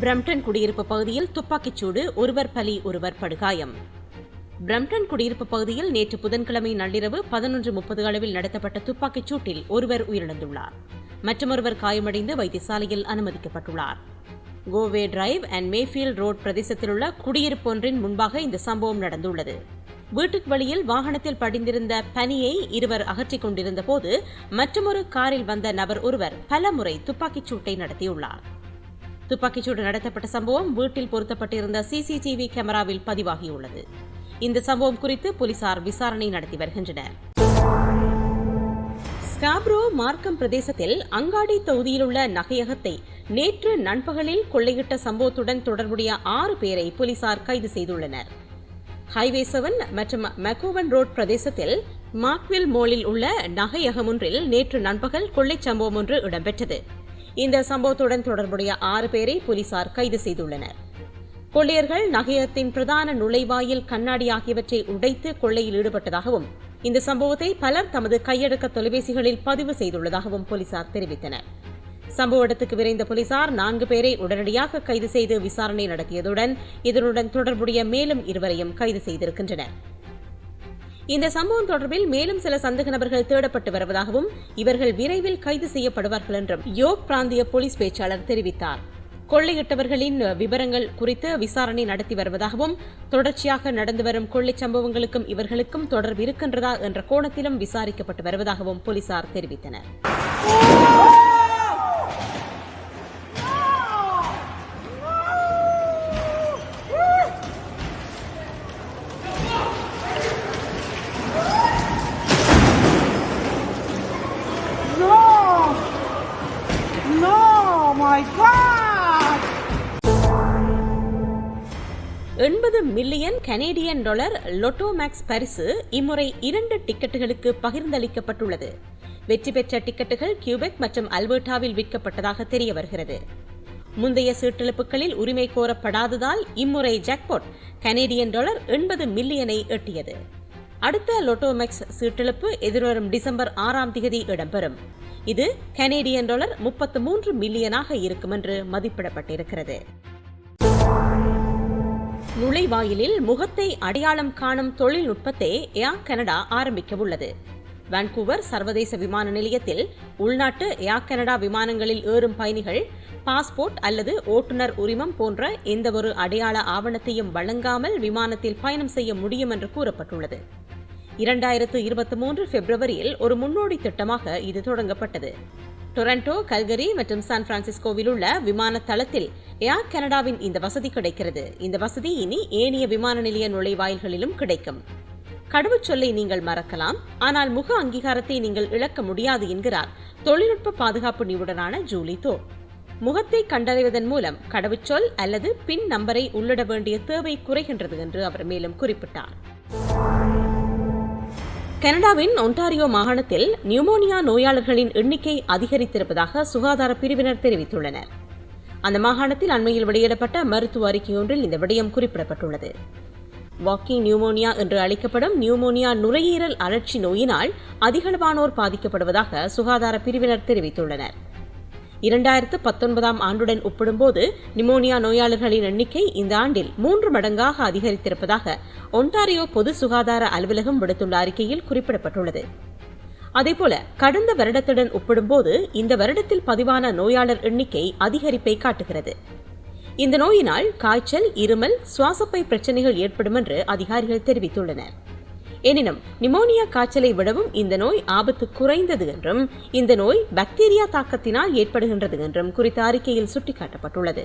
Brampton குடியிருப்பு பகுதியில் துப்பாக்கிச்சூடு ஒருவர் பலி ஒருவர் படுகாயம். பிரம்டன் குடியிருப்பு பகுதியில் நேற்று புதன்கிழமை நள்ளிரவு பதினொன்று முப்பது அளவில் நடத்தப்பட்ட துப்பாக்கிச் சூட்டில் ஒருவர் உயிரிழந்துள்ளார். மற்றொருவர் காயமடைந்து வைத்தியசாலையில் அனுமதிக்கப்பட்டுள்ளார். Covey drive and Mayfield road பிரதேசத்தில் உள்ள குடியிருப்பு ஒன்றின் முன்பாக இந்த சம்பவம் நடந்துள்ளது. வீட்டுக்கு வழியில் வாகனத்தில் படிந்திருந்த பனியை இருவர் அகற்றிக் கொண்டிருந்த போது மற்றொரு காரில் வந்த நபர் ஒருவர் பலமுறை துப்பாக்கிச் சூட்டை நடத்தியுள்ளார். துப்பாக்கிச்சூடு நடத்தப்பட்ட சம்பவம் வீட்டில் பொருத்தப்பட்டிருந்த சிசிடிவி கேமராவில் பதிவாகியுள்ளது. இந்த சம்பவம் குறித்து போலீசார் விசாரணை நடத்தி வருகின்றனர். ஸ்காப்ரோ மார்க்கம் பிரதேசத்தில் அங்காடி தொகுதியில் உள்ள நகையகத்தை நேற்று நண்பகலில் கொள்ளையிட்ட சம்பவத்துடன் தொடர்புடைய ஆறு பேரை போலீசார் கைது செய்துள்ளனர். ஹைவே செவன் மற்றும் மெக்கோவன் ரோட் பிரதேசத்தில் மார்க்வில் மோலில் உள்ள நகையகம் ஒன்றில் நேற்று நண்பகல் கொள்ளைச் சம்பவம் ஒன்று இடம்பெற்றது. இந்த சம்பவத்துடன் தொடர்புடைய ஆறு பேரை போலீசார் கைது செய்துள்ளனர். கொள்ளையர்கள் நகையத்தின் பிரதான நுழைவாயில் கண்ணாடி ஆகியவற்றை உடைத்து கொள்ளையில் ஈடுபட்டதாகவும் இந்த சம்பவத்தை பலர் தமது கையடக்க தொலைபேசிகளில் பதிவு செய்துள்ளதாகவும் போலீசார் தெரிவித்தனர். சம்பவ இடத்துக்கு விரைந்த போலீசார் நான்கு பேரை உடனடியாக கைது செய்து விசாரணை நடத்தியதுடன் இதனுடன் தொடர்புடைய மேலும் இருவரையும் கைது செய்திருக்கின்றனர். இந்த சம்பவம் தொடர்பில் மேலும் சில சந்தேக நபர்கள் தேடப்பட்டு வருவதாகவும் இவர்கள் விரைவில் கைது செய்யப்படுவார்கள் என்றும் யோக் பிராந்திய போலீஸ் பேச்சாளர் தெரிவித்தார். கொள்ளையிட்டவர்களின் விவரங்கள் குறித்து விசாரணை நடத்தி வருவதாகவும் தொடர்ச்சியாக நடந்து வரும் கொள்ளைச் சம்பவங்களுக்கும் இவர்களுக்கும் தொடர்பு இருக்கின்றதா என்ற கோணத்திலும் விசாரிக்கப்பட்டு வருவதாகவும் போலீசார் தெரிவித்தனர். மை எண்பது million Canadian dollar lotto max பரிசு இம்முறை இரண்டு டிக்கெட்டுகளுக்கு பகிர்ந்தளிக்கப்பட்டுள்ளது. வெற்றி பெற்ற டிக்கெட்டுகள் கியூபெக் மற்றும் அல்பர்டாவில் விற்கப்பட்டதாக தெரிய வருகிறது. முந்தைய சீட்டெழுப்புகளில் உரிமை கோரப்படாததால் இம்முறை ஜாக்பாட் கனேடியன் டாலர் எண்பது மில்லியனை எட்டியது. அடுத்த லொட்டோமெக்ஸ் சீட்டெழுப்பு எதிர்வரும் டிசம்பர் ஆறாம் தேதி இடம்பெறும். இது கனேடியன் டாலர் முப்பத்து மூன்று மில்லியனாக இருக்கும் என்று மதிப்பிடப்பட்டிருக்கிறது. நுழைவாயிலில் முகத்தை அடையாளம் காணும் தொழில்நுட்பத்தை ஏர் கனடா ஆரம்பிக்க உள்ளது வான்கூவர் சர்வதேச விமான நிலையத்தில் உள்நாட்டு ஏர் கனடா விமானங்களில் ஏறும் பயணிகள் பாஸ்போர்ட் அல்லது ஓட்டுநர் உரிமம் போன்ற எந்தவொரு அடையாள ஆவணத்தையும் வழங்காமல் விமானத்தில் பயணம் செய்ய முடியும் என்று கூறப்பட்டுள்ளது. இரண்டாயிரத்து இருபத்தி மூன்று பிப்ரவரியில் ஒரு முன்னோடி திட்டமாக இது தொடங்கப்பட்டது. டொரண்டோ கல்கரி மற்றும் சான் பிரான்சிஸ்கோவில் உள்ள விமான தளத்தில் ஏர் கனடாவின் இந்த வசதி கிடைக்கிறது. இந்த வசதி இனி ஏனைய விமான நிலைய நுழைவாயில்களிலும் கிடைக்கும். கடவுச்சொல்லை நீங்கள் மறக்கலாம். ஆனால் முக அங்கீகாரத்தை நீங்கள் இழக்க முடியாது என்கிறார் தொழில்நுட்ப பாதுகாப்பு நிபுணரான ஜூலி தோ. முகத்தை கண்டறிவதன் மூலம் கடவுச்சொல் அல்லது பின் நம்பரை உள்ளிட வேண்டிய தேவை குறைகின்றது என்று அவர் மேலும் குறிப்பிட்டார். கனடாவின் ஒன்டாரியோ மாகாணத்தில் நியூமோனியா நோயாளர்களின் எண்ணிக்கை அதிகரித்திருப்பதாக சுகாதார பிரிவினர் தெரிவித்துள்ளனர். அந்த மாகாணத்தில் அண்மையில் வெளியிடப்பட்ட மருத்துவ அறிக்கையொன்றில் இந்த விடயம் குறிப்பிடப்பட்டுள்ளது. வாக்கிங் நியூமோனியா என்று அழைக்கப்படும் நியூமோனியா நுரையீரல் அழற்சி நோயினால் அதிகளவானோர் பாதிக்கப்படுவதாக சுகாதார பிரிவினர் தெரிவித்துள்ளனர். இரண்டாயிரத்து பத்தொன்பதாம் ஆண்டுடன் ஒப்பிடும்போது நிமோனியா நோயாளர்களின் எண்ணிக்கை இந்த ஆண்டில் மூன்று மடங்காக அதிகரித்திருப்பதாக ஒன்டாரியோ பொது சுகாதார அலுவலகம் விடுத்துள்ள அறிக்கையில் குறிப்பிடப்பட்டுள்ளது. அதேபோல கடந்த வருடத்துடன் ஒப்பிடும்போது இந்த வருடத்தில் பதிவான நோயாளர் எண்ணிக்கை அதிகரிப்பை காட்டுகிறது. இந்த நோயினால் காய்ச்சல் இருமல் சுவாசப்பை பிரச்சனைகள் ஏற்படும் என்று அதிகாரிகள் தெரிவித்துள்ளனர். எனினும் நிமோனியா காய்ச்சலை விடவும் இந்த நோய் ஆபத்து குறைந்தது என்றும் இந்த நோய் பாக்டீரியா தாக்கத்தினால் ஏற்படுகின்றது என்றும் குறித்த அறிக்கையில் சுட்டிக்காட்டப்பட்டுள்ளது.